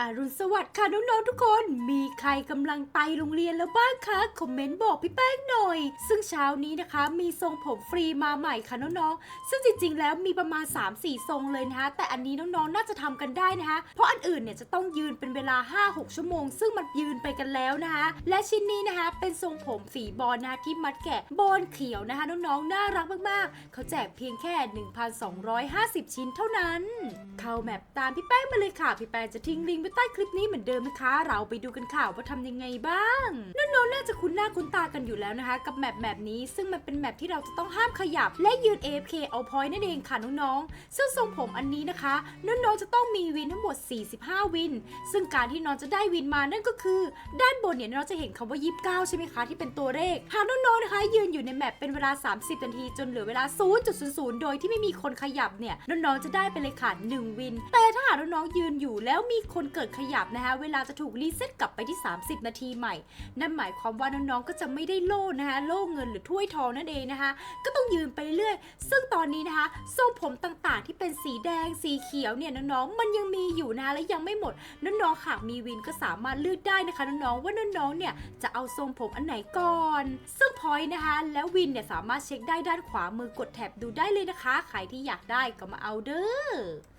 อรุณสวัสดิ์ค่ะน้องๆทุกคน มีใครกำลังไปโรงเรียนแล้วบ้างคะ คอมเมนต์บอกพี่แป้งหน่อย ซึ่งเช้านี้นะคะ มีทรงผมฟรีมาใหม่ค่ะน้องๆ ซึ่งจริงๆ แล้วมีประมาณ 3-4 ทรงเลยนะคะ แต่อันนี้น้องๆ น่าจะทำกันได้นะคะ เพราะอันอื่นเนี่ยจะต้องยืนเป็นเวลา 5-6 ชั่วโมง ซึ่งมันยืนไปกันแล้วนะคะ และชิ้นนี้นะคะเป็นทรงผมสีบอลนะคะที่มัดแกะบอลเขียวนะคะน้องๆ น่ารักมากๆ เขาแจกเพียงแค่ 1,250 ชิ้นเท่านั้น เข้าแมปตามพี่แป้งมาเลยค่ะ พี่แป้งจะทิ้งลิงก์ไว้ใต้คลิปนี้เหมือนเดิมนะคะ เราไปดูกันค่ะว่าทำยังไงบ้างน้องๆน่าจะคุ้นหน้าคุ้นตากันอยู่แล้วนะคะ กับแมปแบบนี้ซึ่งมันเป็นแมปที่เราจะต้องห้ามขยับ และยืน AFK เอาพอยต์นั่นเองค่ะน้องๆซึ่งทรงผมอันนี้นะคะน้องๆจะต้องมีวินทั้งหมด 45 วิน ซึ่งการที่น้องจะได้วินมานั่นก็คือ ด้านบนเนี่ยเราจะเห็นคำว่า 29 ใช่ไหมคะที่เป็นตัวเลขหากน้องๆนะคะ ยืนอยู่ในแมปเป็นเวลา 30 นาที จนเหลือเวลา 0.00 โดยที่ไม่มีคนขยับเนี่ยน้องๆจะได้ไปเลยค่ะ1วิน แต่ถ้าหากน้องๆยืนอยู่แล้วมีคนเกิดขยับนะคะเวลาจะถูกรีเซ็ตกลับไปที่ 30 นาทีใหม่ นั่นหมายความว่าน้องๆก็จะไม่ได้โล่นะคะโล่เงินหรือถ้วยทองนั่นเองนะคะ ก็ต้องยืนไปเรื่อย ซึ่งตอนนี้นะคะทรงผมต่างๆ ที่เป็นสีแดงสีเขียวเนี่ยน้องๆมันยังมีอยู่นะและยังไม่หมดน้องๆหากมีวินก็สามารถเลือกได้นะคะน้องๆว่าน้องๆเนี่ยจะเอาทรงผมอันไหนก่อน ซึ่งพอยต์นะคะแล้ววินเนี่ยสามารถเช็คได้ด้านขวามือกดแท็บดูได้เลยนะคะ ใครที่อยากได้ก็มาเอาเด้อ